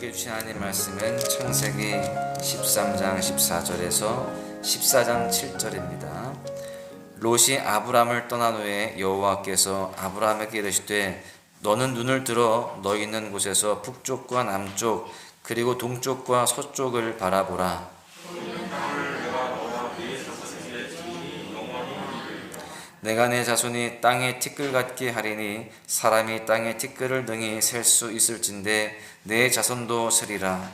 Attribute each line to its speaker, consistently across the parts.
Speaker 1: 우리에게 주신 하나님 말씀은 창세기 13장 14절에서 14장 7절입니다. 롯이 아브람을 떠난 후에 여호와께서 아브람에게 이르시되 너는 눈을 들어 너 있는 곳에서 북쪽과 남쪽 그리고 동쪽과 서쪽을 바라보라. 내가 내 자손이 땅의 티끌 같게 하리니 사람이 땅의 티끌을 등이 셀수 있을진데 내 자손도 세리라.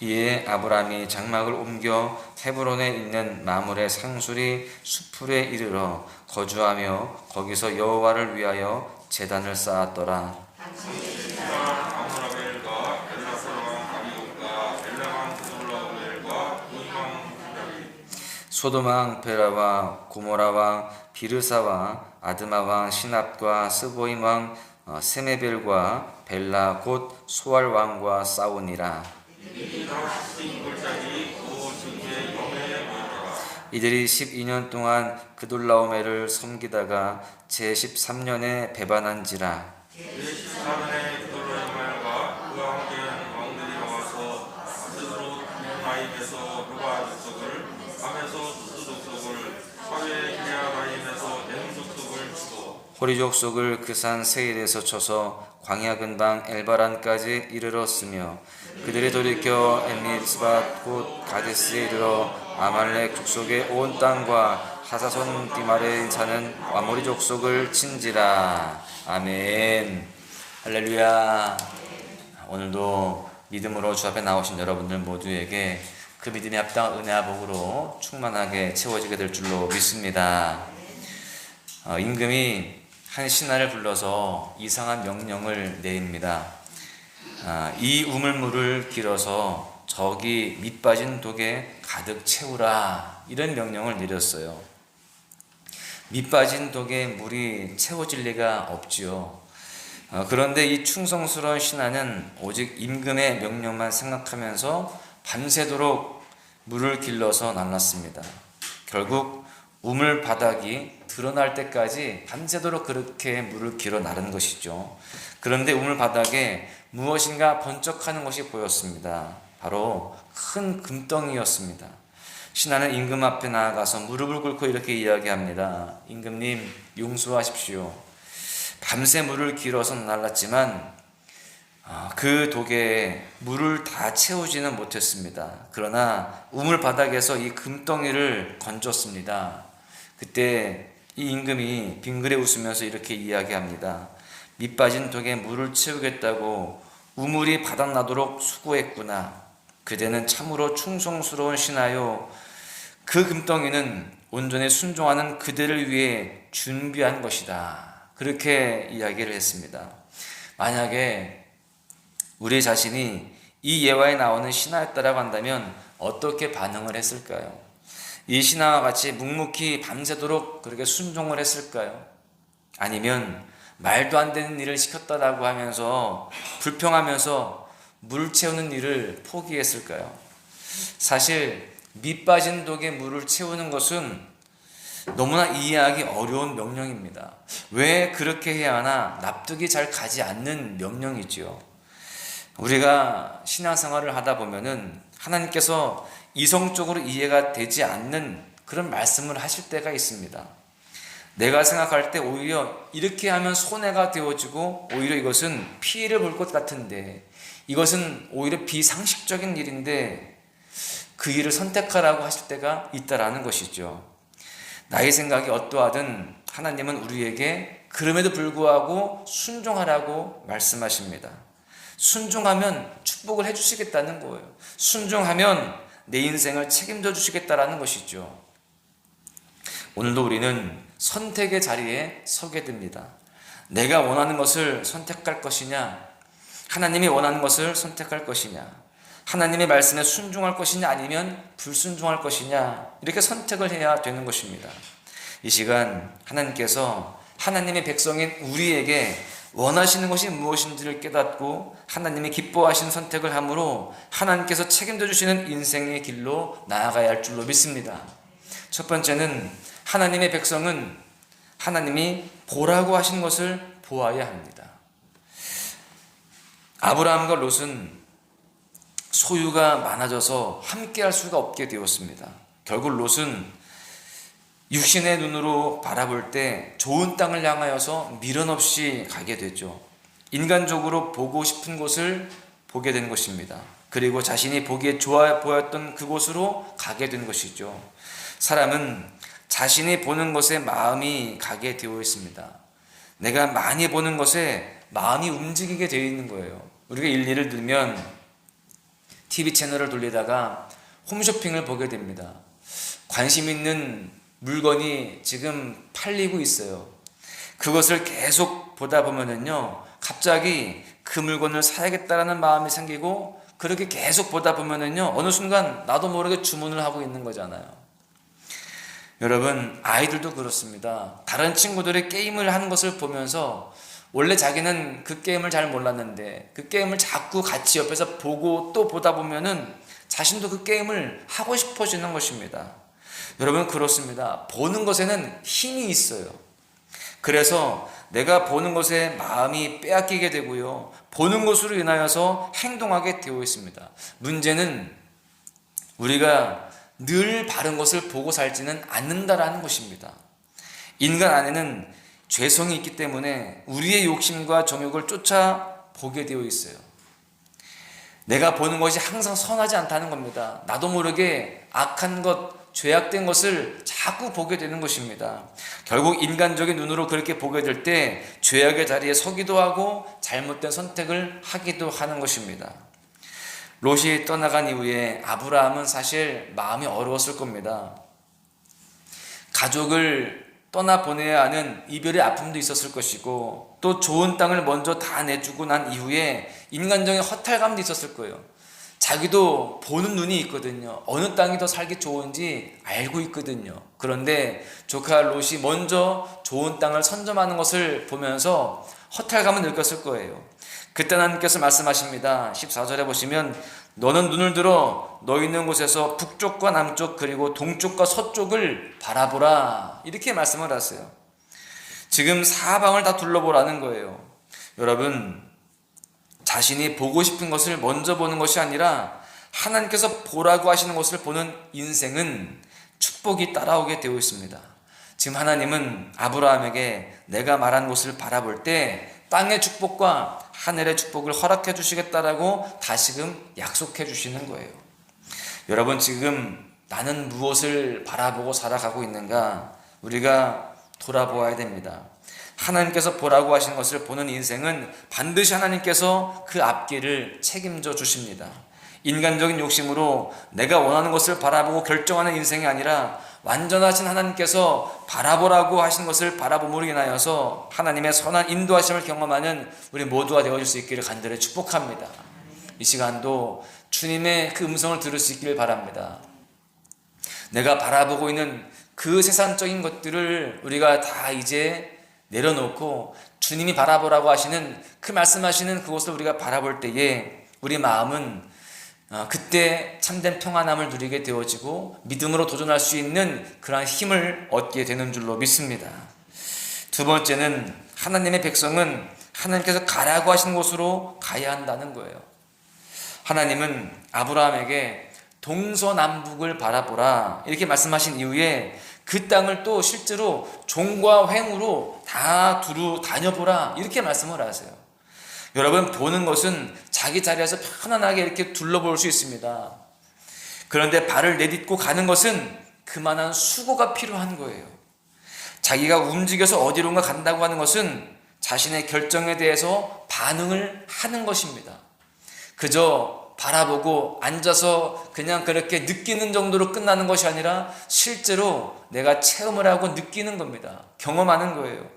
Speaker 1: 이에 아브람이 장막을 옮겨 헤브론에 있는 마물의 상수리 수풀에 이르러 거주하며 거기서 여호와를 위하여 제단을 쌓았더라. 소도망 베라와 고모라와 비르사와 아드마 왕 시납과 스보임 왕 어, 세메벨과 벨라 곧 소알 왕과 싸우니라. 이들이 12년 동안 그돌라오메를 섬기다가 제 13년에 배반한지라. 호리족 속을 그산 세일에서 쳐서 광야 근방 엘바란까지 이르렀으며 그들이 돌이켜 엠미스밭 곧 가데스에 이르러 아말렉 족속의 온 땅과 하사손 디마레에 사는 아모리 족속을 친지라. 아멘. 할렐루야. 오늘도 믿음으로 주 앞에 나오신 여러분들 모두에게 그 믿음이 합당한 은혜와 복으로 충만하게 채워지게 될 줄로 믿습니다. 어, 임금이 한 신하를 불러서 이상한 명령을 내립니다. 아, 이 우물물을 길어서 저기 밑 빠진 독에 가득 채우라 이런 명령을 내렸어요. 밑 빠진 독에 물이 채워질 리가 없지요. 어, 그런데 이 충성스러운 신하는 오직 임금의 명령만 생각하면서 밤새도록 물을 길러서 날랐습니다. 결국 우물 바닥이 드러날 때까지 밤새도록 그렇게 물을 길어 나른 것이죠. 그런데 우물 바닥에 무엇인가 번쩍하는 것이 보였습니다. 바로 큰 금덩이였습니다. 신하는 임금 앞에 나아가서 무릎을 꿇고 이렇게 이야기합니다. 임금님, 용서하십시오. 밤새 물을 길어서 날랐지만 아, 그 독에 물을 다 채우지는 못했습니다. 그러나 우물 바닥에서 이 금덩이를 건졌습니다. 그때 이 임금이 빙그레 웃으면서 이렇게 이야기합니다. 밑 빠진 독에 물을 채우겠다고 우물이 바닥나도록 수고했구나. 그대는 참으로 충성스러운 신하요. 그 금덩이는 온전히 순종하는 그대를 위해 준비한 것이다. 그렇게 이야기를 했습니다. 만약에 우리 자신이 이 예화에 나오는 신하였다라고 한다면 어떻게 반응을 했을까요? 이 신하와 같이 묵묵히 밤새도록 그렇게 순종을 했을까요? 아니면 말도 안 되는 일을 시켰다라고 하면서 불평하면서 물 채우는 일을 포기했을까요? 사실 밑 빠진 독에 물을 채우는 것은 너무나 이해하기 어려운 명령입니다. 왜 그렇게 해야 하나 납득이 잘 가지 않는 명령이지요. 우리가 신앙생활을 하다 보면은 하나님께서 이성적으로 이해가 되지 않는 그런 말씀을 하실 때가 있습니다. 내가 생각할 때 오히려 이렇게 하면 손해가 되어지고 오히려 이것은 피해를 볼 것 같은데 이것은 오히려 비상식적인 일인데 그 일을 선택하라고 하실 때가 있다라는 것이죠. 나의 생각이 어떠하든 하나님은 우리에게 그럼에도 불구하고 순종하라고 말씀하십니다. 순종하면 축복을 해주시겠다는 거예요. 순종하면 내 인생을 책임져 주시겠다라는 것이죠. 오늘도 우리는 선택의 자리에 서게 됩니다. 내가 원하는 것을 선택할 것이냐, 하나님이 원하는 것을 선택할 것이냐, 하나님의 말씀에 순종할 것이냐, 아니면 불순종할 것이냐, 이렇게 선택을 해야 되는 것입니다. 이 시간 하나님께서 하나님의 백성인 우리에게 원하시는 것이 무엇인지를 깨닫고 하나님이 기뻐하시는 선택을 함으로 하나님께서 책임져 주시는 인생의 길로 나아가야 할 줄로 믿습니다. 첫 번째는 하나님의 백성은 하나님이 보라고 하신 것을 보아야 합니다. 아브라함과 롯은 소유가 많아져서 함께 할 수가 없게 되었습니다. 결국 롯은 육신의 눈으로 바라볼 때 좋은 땅을 향하여서 미련 없이 가게 되죠. 인간적으로 보고 싶은 곳을 보게 된 것입니다. 그리고 자신이 보기에 좋아 보였던 그곳으로 가게 된 것이죠. 사람은 자신이 보는 것에 마음이 가게 되어 있습니다. 내가 많이 보는 것에 마음이 움직이게 되어 있는 거예요. 우리가 일리를 들면 TV 채널을 돌리다가 홈쇼핑을 보게 됩니다. 관심 있는 물건이 지금 팔리고 있어요. 그것을 계속 보다 보면은요, 갑자기 그 물건을 사야겠다라는 마음이 생기고, 그렇게 계속 보다 보면은요, 어느 순간 나도 모르게 주문을 하고 있는 거잖아요. 여러분, 아이들도 그렇습니다. 다른 친구들이 게임을 하는 것을 보면서 원래 자기는 그 게임을 잘 몰랐는데 그 게임을 자꾸 같이 옆에서 보고 또 보다 보면은 자신도 그 게임을 하고 싶어지는 것입니다. 여러분 그렇습니다. 보는 것에는 힘이 있어요. 그래서 내가 보는 것에 마음이 빼앗기게 되고요. 보는 것으로 인하여서 행동하게 되어 있습니다. 문제는 우리가 늘 바른 것을 보고 살지는 않는다라는 것입니다. 인간 안에는 죄성이 있기 때문에 우리의 욕심과 정욕을 쫓아 보게 되어 있어요. 내가 보는 것이 항상 선하지 않다는 겁니다. 나도 모르게 악한 것, 죄악된 것을 자꾸 보게 되는 것입니다. 결국 인간적인 눈으로 그렇게 보게 될 때 죄악의 자리에 서기도 하고 잘못된 선택을 하기도 하는 것입니다. 롯이 떠나간 이후에 아브라함은 사실 마음이 어려웠을 겁니다. 가족을 떠나 보내야 하는 이별의 아픔도 있었을 것이고 또 좋은 땅을 먼저 다 내주고 난 이후에 인간적인 허탈감도 있었을 거예요. 자기도 보는 눈이 있거든요. 어느 땅이 더 살기 좋은지 알고 있거든요. 그런데 조카 롯이 먼저 좋은 땅을 선점하는 것을 보면서 허탈감을 느꼈을 거예요. 그때 하나님께서 말씀하십니다. 14절에 보시면 너는 눈을 들어 너 있는 곳에서 북쪽과 남쪽 그리고 동쪽과 서쪽을 바라보라. 이렇게 말씀을 하세요. 지금 사방을 다 둘러보라는 거예요. 여러분, 자신이 보고 싶은 것을 먼저 보는 것이 아니라 하나님께서 보라고 하시는 것을 보는 인생은 축복이 따라오게 되어 있습니다. 지금 하나님은 아브라함에게 내가 말한 곳을 바라볼 때 땅의 축복과 하늘의 축복을 허락해 주시겠다라고 다시금 약속해 주시는 거예요. 여러분 지금 나는 무엇을 바라보고 살아가고 있는가 우리가 돌아보아야 됩니다. 하나님께서 보라고 하신 것을 보는 인생은 반드시 하나님께서 그 앞길을 책임져 주십니다. 인간적인 욕심으로 내가 원하는 것을 바라보고 결정하는 인생이 아니라 완전하신 하나님께서 바라보라고 하신 것을 바라봄으로 인하여서 하나님의 선한 인도하심을 경험하는 우리 모두가 되어줄 수 있기를 간절히 축복합니다. 이 시간도 주님의 그 음성을 들을 수 있기를 바랍니다. 내가 바라보고 있는 그 세상적인 것들을 우리가 다 이제 내려놓고 주님이 바라보라고 하시는 그 말씀하시는 그곳을 우리가 바라볼 때에 우리 마음은 어, 그때 참된 평안함을 누리게 되어지고 믿음으로 도전할 수 있는 그러한 힘을 얻게 되는 줄로 믿습니다. 두 번째는 하나님의 백성은 하나님께서 가라고 하신 곳으로 가야 한다는 거예요. 하나님은 아브라함에게 동서남북을 바라보라 이렇게 말씀하신 이후에 그 땅을 또 실제로 종과 횡으로 다 두루 다녀보라 이렇게 말씀을 하세요. 여러분 보는 것은 자기 자리에서 편안하게 이렇게 둘러볼 수 있습니다. 그런데 발을 내딛고 가는 것은 그만한 수고가 필요한 거예요. 자기가 움직여서 어디론가 간다고 하는 것은 자신의 결정에 대해서 반응을 하는 것입니다. 그저 바라보고 앉아서 그냥 그렇게 느끼는 정도로 끝나는 것이 아니라 실제로 내가 체험을 하고 느끼는 겁니다. 경험하는 거예요.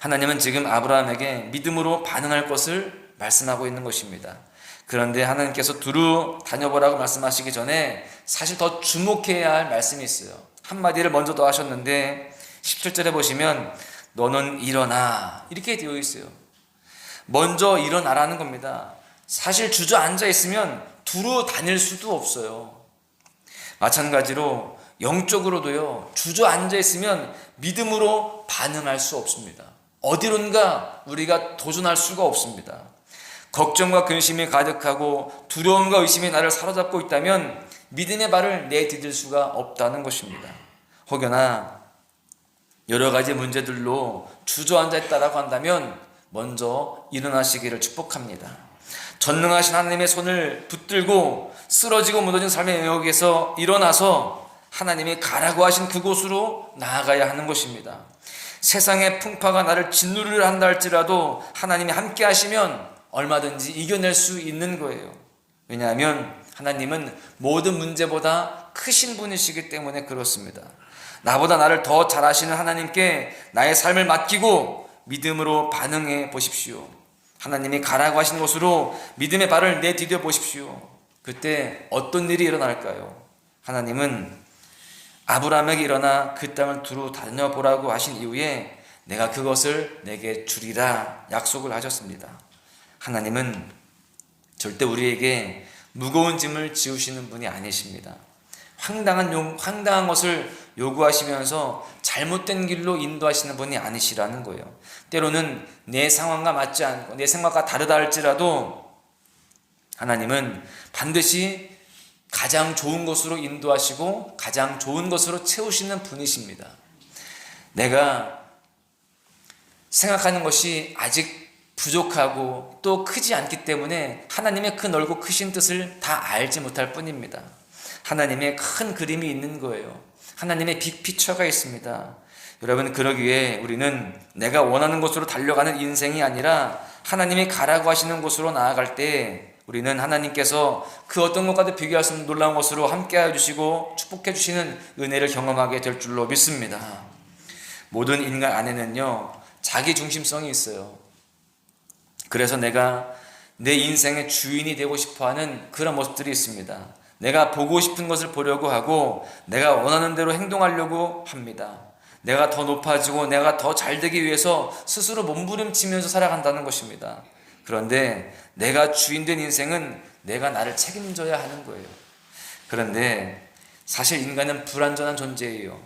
Speaker 1: 하나님은 지금 아브라함에게 믿음으로 반응할 것을 말씀하고 있는 것입니다. 그런데 하나님께서 두루 다녀보라고 말씀하시기 전에 사실 더 주목해야 할 말씀이 있어요. 한마디를 먼저 더 하셨는데 17절에 보시면 너는 일어나 이렇게 되어 있어요. 먼저 일어나라는 겁니다. 사실 주저앉아 있으면 두루 다닐 수도 없어요. 마찬가지로 영적으로도요, 주저앉아 있으면 믿음으로 반응할 수 없습니다. 어디론가 우리가 도전할 수가 없습니다. 걱정과 근심이 가득하고 두려움과 의심이 나를 사로잡고 있다면 믿음의 발을 내디딜 수가 없다는 것입니다. 혹여나 여러 가지 문제들로 주저앉아 있다라고 한다면 먼저 일어나시기를 축복합니다. 전능하신 하나님의 손을 붙들고 쓰러지고 무너진 삶의 영역에서 일어나서 하나님이 가라고 하신 그곳으로 나아가야 하는 것입니다. 세상의 풍파가 나를 짓누르려 한다 할지라도 하나님이 함께 하시면 얼마든지 이겨낼 수 있는 거예요. 왜냐하면 하나님은 모든 문제보다 크신 분이시기 때문에 그렇습니다. 나보다 나를 더 잘하시는 하나님께 나의 삶을 맡기고 믿음으로 반응해 보십시오. 하나님이 가라고 하신 곳으로 믿음의 발을 내디뎌 보십시오. 그때 어떤 일이 일어날까요? 하나님은 아브라함에게 일어나 그 땅을 두루 다녀보라고 하신 이후에 내가 그것을 내게 주리라 약속을 하셨습니다. 하나님은 절대 우리에게 무거운 짐을 지우시는 분이 아니십니다. 황당한 용, 황당한 것을 요구하시면서 잘못된 길로 인도하시는 분이 아니시라는 거예요. 때로는 내 상황과 맞지 않고 내 생각과 다르다 할지라도 하나님은 반드시 가장 좋은 것으로 인도하시고 가장 좋은 것으로 채우시는 분이십니다. 내가 생각하는 것이 아직 부족하고 또 크지 않기 때문에 하나님의 그 넓고 크신 뜻을 다 알지 못할 뿐입니다. 하나님의 큰 그림이 있는 거예요. 하나님의 빅피처가 있습니다. 여러분, 그러기에 우리는 내가 원하는 곳으로 달려가는 인생이 아니라 하나님이 가라고 하시는 곳으로 나아갈 때 우리는 하나님께서 그 어떤 것과도 비교할 수 없는 놀라운 것으로 함께하여 주시고 축복해 주시는 은혜를 경험하게 될 줄로 믿습니다. 모든 인간 안에는요, 자기 중심성이 있어요. 그래서 내가 내 인생의 주인이 되고 싶어 하는 그런 모습들이 있습니다. 내가 보고 싶은 것을 보려고 하고 내가 원하는 대로 행동하려고 합니다. 내가 더 높아지고 내가 더 잘 되기 위해서 스스로 몸부림치면서 살아간다는 것입니다. 그런데 내가 주인된 인생은 내가 나를 책임져야 하는 거예요. 그런데 사실 인간은 불완전한 존재예요.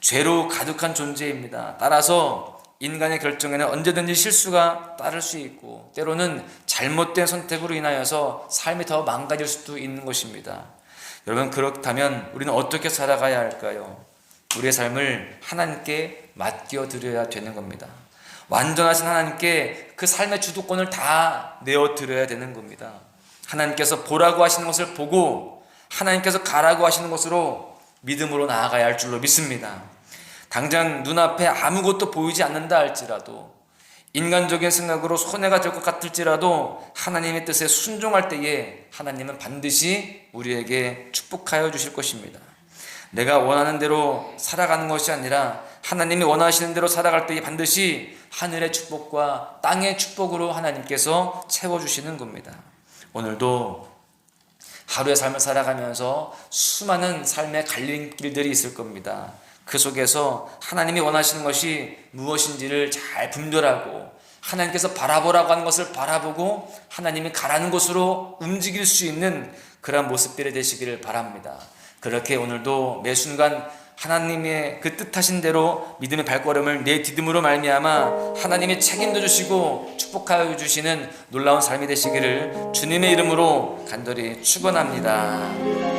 Speaker 1: 죄로 가득한 존재입니다. 따라서 인간의 결정에는 언제든지 실수가 따를 수 있고 때로는 잘못된 선택으로 인하여서 삶이 더 망가질 수도 있는 것입니다. 여러분 그렇다면 우리는 어떻게 살아가야 할까요? 우리의 삶을 하나님께 맡겨 드려야 되는 겁니다. 완전하신 하나님께 그 삶의 주도권을 다 내어 드려야 되는 겁니다. 하나님께서 보라고 하시는 것을 보고 하나님께서 가라고 하시는 것으로 믿음으로 나아가야 할 줄로 믿습니다. 당장 눈앞에 아무것도 보이지 않는다 할지라도 인간적인 생각으로 손해가 될 것 같을지라도 하나님의 뜻에 순종할 때에 하나님은 반드시 우리에게 축복하여 주실 것입니다. 내가 원하는 대로 살아가는 것이 아니라 하나님이 원하시는 대로 살아갈 때에 반드시 하늘의 축복과 땅의 축복으로 하나님께서 채워주시는 겁니다. 오늘도 하루의 삶을 살아가면서 수많은 삶의 갈림길들이 있을 겁니다. 그 속에서 하나님이 원하시는 것이 무엇인지를 잘 분별하고 하나님께서 바라보라고 하는 것을 바라보고 하나님이 가라는 곳으로 움직일 수 있는 그러한 모습들이 되시기를 바랍니다. 그렇게 오늘도 매 순간 하나님의 그 뜻하신 대로 믿음의 발걸음을 내 디딤으로 말미암아 하나님이 책임져 주시고 축복하여 주시는 놀라운 삶이 되시기를 주님의 이름으로 간절히 축원합니다.